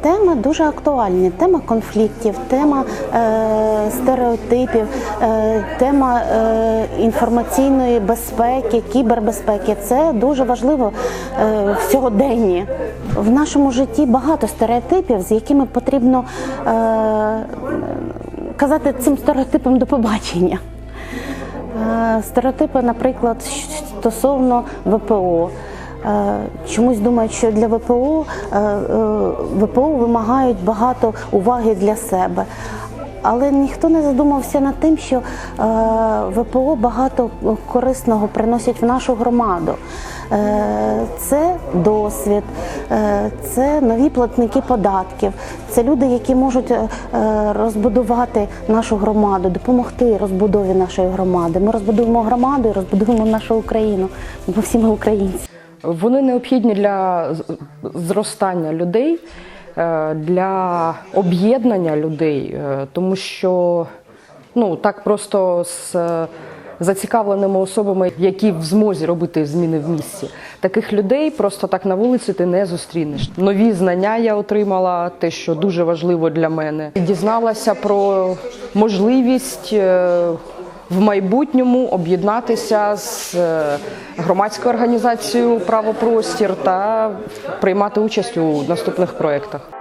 теми дуже актуальні. Тема конфліктів, тема е, стереотипів, е, тема е, інформаційної безпеки, кібербезпеки. Це дуже важливо е, в сьогоденні. В нашому житті багато стереотипів, з якими потрібно е, казати цим стереотипам до побачення. Е, Стереотипи, наприклад, стосовно ВПО. Е, Чомусь думають, що для ВПО е, е, ВПО вимагають багато уваги для себе. Але ніхто не задумався над тим, що ВПО багато корисного приносять в нашу громаду. Це досвід, це нові платники податків, це люди, які можуть розбудувати нашу громаду, допомогти розбудові нашої громади. Ми розбудуємо громаду і розбудуємо нашу Україну, бо всі ми українці. Вони необхідні для зростання людей, е, для об'єднання людей, е, тому що ну так просто з е, зацікавленими особами, які в змозі робити зміни в місті. Таких людей просто так на вулиці ти не зустрінеш. Нові знання я отримала, те, що дуже важливо для мене. Дізналася про можливість. В майбутньому об'єднатися з е, громадською організацією Правопростір та приймати участь у наступних проєктах.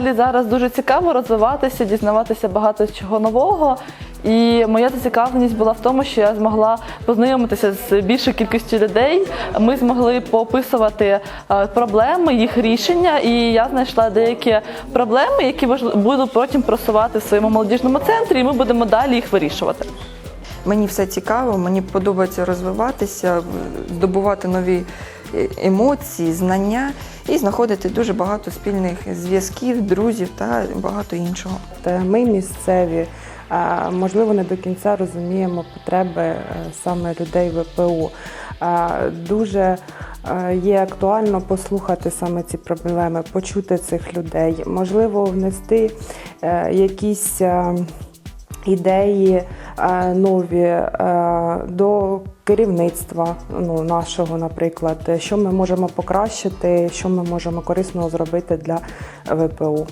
Взагалі зараз дуже цікаво розвиватися, дізнаватися багато чого нового. І моя зацікавленість була в тому, що я змогла познайомитися з більшою кількістю людей. Ми змогли поописувати е, проблеми, їх рішення, і я знайшла деякі проблеми, які буду потім просувати в своєму молодіжному центрі, і ми будемо далі їх вирішувати. Мені все цікаво, мені подобається розвиватися, здобувати нові емоції, знання і знаходити дуже багато спільних зв'язків, друзів та багато іншого. Ми місцеві, можливо, не до кінця розуміємо потреби е, саме людей ВПО. Дуже е, є актуально послухати саме ці проблеми, почути цих людей, можливо, внести е, якісь ідеї нові е, до керівництва ну, нашого, наприклад, що ми можемо покращити, що ми можемо корисного зробити для ВПО.